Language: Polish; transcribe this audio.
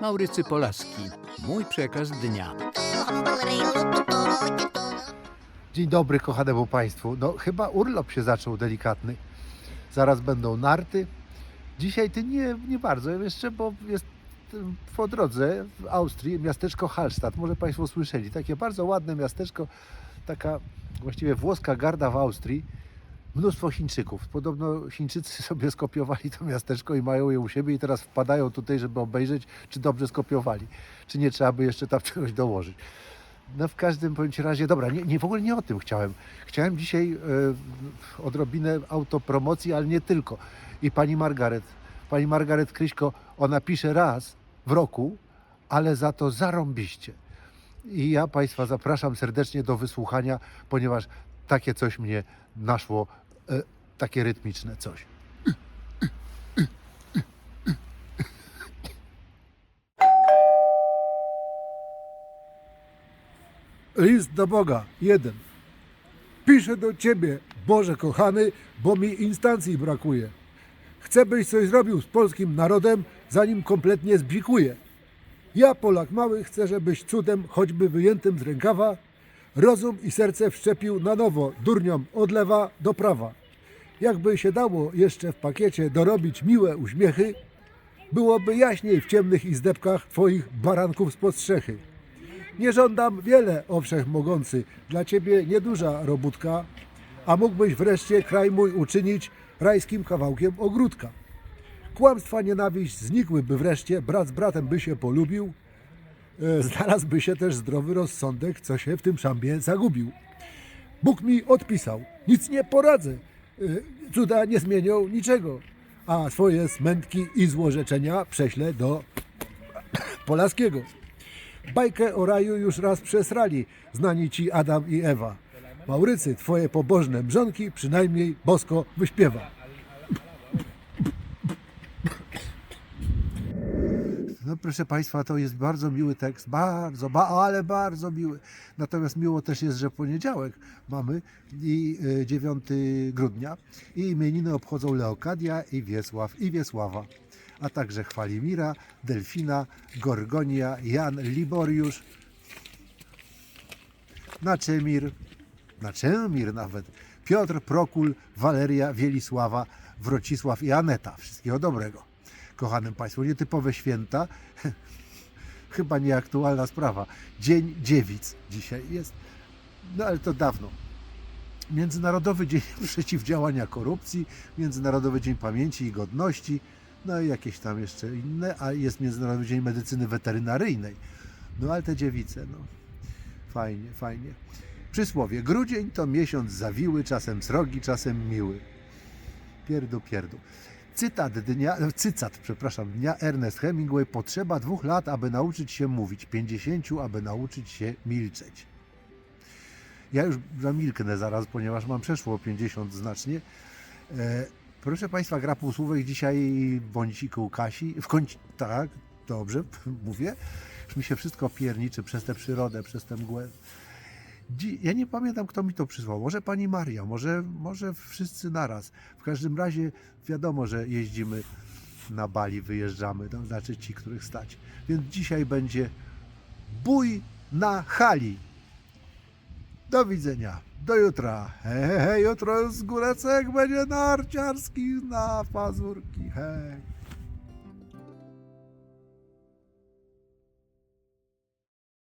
Maurycy Polaski. Mój przekaz dnia. Dzień dobry kochanemu Państwu. No chyba urlop się zaczął delikatny. Zaraz będą narty. Dzisiaj ty nie, nie bardzo jeszcze, bo jest po drodze w Austrii miasteczko Hallstatt. Może Państwo słyszeli. Takie bardzo ładne miasteczko, taka właściwie włoska garda w Austrii. Mnóstwo Chińczyków. Podobno Chińczycy sobie skopiowali to miasteczko i mają je u siebie i teraz wpadają tutaj, żeby obejrzeć, czy dobrze skopiowali. Czy nie trzeba by jeszcze tam czegoś dołożyć. No w każdym bądź razie, dobra, nie, nie, w ogóle nie o tym chciałem. Chciałem dzisiaj e, odrobinę autopromocji, ale nie tylko. I pani Margaret, pani Margaret Kryśko, ona pisze raz w roku, ale za to zarąbiście. I ja Państwa zapraszam serdecznie do wysłuchania, ponieważ takie coś mnie naszło, takie rytmiczne coś. List do Boga, jeden. Piszę do Ciebie, Boże kochany, bo mi instancji brakuje. Chcę, byś coś zrobił z polskim narodem, zanim kompletnie zbzikuje. Ja, Polak mały, chcę, żebyś cudem, choćby wyjętym z rękawa, rozum i serce wszczepił na nowo durniom od lewa do prawa. Jakby się dało jeszcze w pakiecie dorobić miłe uśmiechy, byłoby jaśniej w ciemnych izdebkach Twoich baranków z postrzechy. Nie żądam wiele, o wszechmogący, dla ciebie nieduża robótka, a mógłbyś wreszcie kraj mój uczynić rajskim kawałkiem ogródka. Kłamstwa nienawiść znikłyby wreszcie, brat z bratem by się polubił, znalazłby się też zdrowy rozsądek, co się w tym szambie zagubił. Bóg mi odpisał, nic nie poradzę, e, cuda nie zmienią niczego, a swoje smętki i złorzeczenia prześlę do Polaskiego. Bajkę o raju już raz przesrali, znani ci Adam i Ewa. Maurycy, twoje pobożne mrzonki przynajmniej bosko wyśpiewa. No proszę Państwa, to jest bardzo miły tekst, bardzo, ba, ale bardzo miły. Natomiast miło też jest, że poniedziałek mamy i e, 9 grudnia i imieniny obchodzą Leokadia i Wiesław i Wiesława, a także Chwalimira, Delfina, Gorgonia, Jan Liboriusz, Naczemir, Naczemir nawet, Piotr, Prokul, Waleria, Wielisława, Wrocisław i Aneta. Wszystkiego dobrego. Kochanym Państwu, nietypowe święta, chyba nieaktualna sprawa. Dzień Dziewic dzisiaj jest, no ale to dawno. Międzynarodowy Dzień Przeciwdziałania Korupcji, Międzynarodowy Dzień Pamięci i Godności, no i jakieś tam jeszcze inne, a jest Międzynarodowy Dzień Medycyny Weterynaryjnej. No ale te dziewice, no fajnie, fajnie. Przysłowie, grudzień to miesiąc zawiły, czasem srogi, czasem miły. Pierdu, pierdu. Cytat dnia, cytat, przepraszam, dnia Ernest Hemingway. Potrzeba dwóch lat, aby nauczyć się mówić, pięćdziesięciu, aby nauczyć się milczeć. Ja już zamilknę zaraz, ponieważ mam przeszło 50 znacznie. E, proszę Państwa, gra półsłówek dzisiaj bądźiku Kasi. W końcu, tak, dobrze mówię. Już mi się wszystko pierniczy przez tę przyrodę, przez tę mgłę. Ja nie pamiętam, kto mi to przysłał. Może pani Maria, może, może wszyscy naraz. W każdym razie wiadomo, że jeździmy na Bali, wyjeżdżamy, to znaczy ci, których stać. Więc dzisiaj będzie bój na hali. Do widzenia. Do jutra. Hej, hej, hej, jutro z góreczek będzie narciarski na pazurki. Hej.